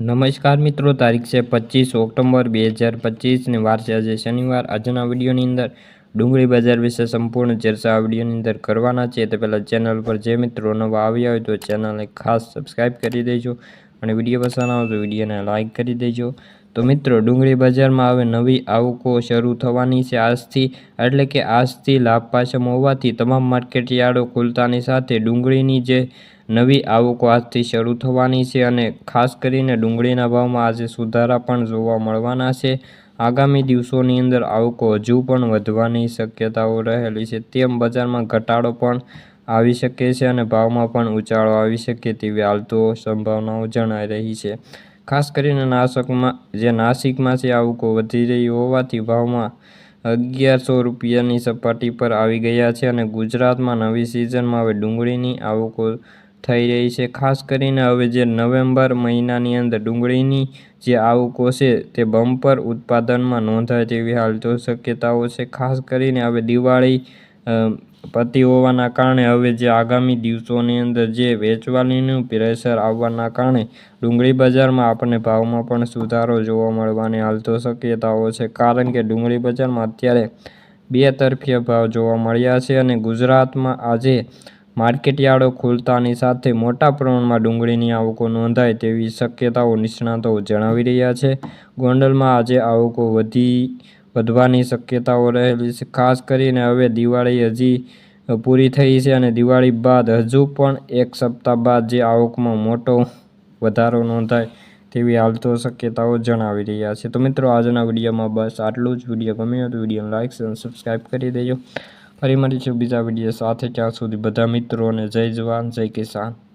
નમસ્કાર મિત્રો, તારીખ છે પચીસ ઓક્ટોબર બે હજાર પચીસની વાર છે. આજે શનિવાર. આજના વિડીયોની અંદર ડુંગળી બજાર વિશે સંપૂર્ણ ચર્ચા આ વિડીયોની અંદર કરવાના છે. તે પહેલાં ચેનલ પર જે મિત્રો નવા આવ્યા હોય તો ચેનલને ખાસ સબસ્ક્રાઈબ કરી દેજો અને વીડિયો પસંદ આવે તો વિડીયોને લાઇક કરી દેજો. તો મિત્રો, ડુંગળી બજારમાં હવે નવી આવકો શરૂ થવાની છે આજથી, એટલે કે આજથી લાભ પાછમ હોવાથી તમામ માર્કેટ યાર્ડો ખુલતાની સાથે ડુંગળીની જે નવી આવકો આજથી શરૂ થવાની છે અને ખાસ કરીને ડુંગળીના ભાવમાં આજે સુધારા પણ જોવા મળવાના છે. આગામી દિવસોની અંદર આવકો હજુ પણ વધવાની શક્યતાઓ રહેલી છે. તેમ બજારમાં ઘટાડો પણ આવી શકે છે અને ભાવમાં પણ ઉછાળો આવી શકે તેવી હાલતો સંભાવનાઓ જણાઈ રહી છે. ખાસ કરીને નાસિકમાં જે નાસિકમાં છે, આવકો વધી રહી હોવાથી ભાવમાં અગિયારસો રૂપિયાની સપાટી પર આવી ગયા છે અને ગુજરાતમાં નવી સિઝનમાં હવે ડુંગળીની આવકો થઈ રહી છે. ખાસ કરીને હવે જે નવેમ્બર મહિનાની અંદર ડુંગળીની જે આવક છે તે બમ્પર ઉત્પાદનમાં નોંધાય તેવી હાલ તો શક્યતાઓ છે. ખાસ કરીને હવે દિવાળી પતિ હોવાના કારણે હવે જે આગામી દિવસોની અંદર જે વેચવાલીનું પ્રેશર આવવાના કારણે ડુંગળી બજારમાં આપણને ભાવમાં પણ સુધારો જોવા મળવાની હાલતો શક્યતાઓ છે. કારણ કે ડુંગળી બજારમાં અત્યારે બે તરફીય ભાવ જોવા મળ્યા છે અને ગુજરાતમાં આજે માર્કેટયાર્ડો ખુલતાની સાથે મોટા પ્રમાણમાં ડુંગળીની આવકો નોંધાય તેવી શક્યતાઓ નિષ્ણાતો જણાવી રહ્યા છે. ગોંડલમાં આજે આવકો વધી વધવાની શક્યતાઓ રહેલી છે. ખાસ કરીને હવે દિવાળી હજી પૂરી થઈ છે અને દિવાળી બાદ હજુ પણ એક સપ્તાહ બાદ જે આવકમાં મોટો વધારો નોંધાય તેવી હાલ તો શક્યતાઓ જણાવી રહ્યા છે. તો મિત્રો, આજના વિડીયોમાં બસ આટલું જ. વીડિયો ગમ્યો તો વીડિયો લાઇક અને સબસ્ક્રાઈબ કરી દેજો. ફરી મળીશું બીજા વીડિયો સાથે. ત્યાં સુધી બધા મિત્રોને જય જવાન જય કિસાન.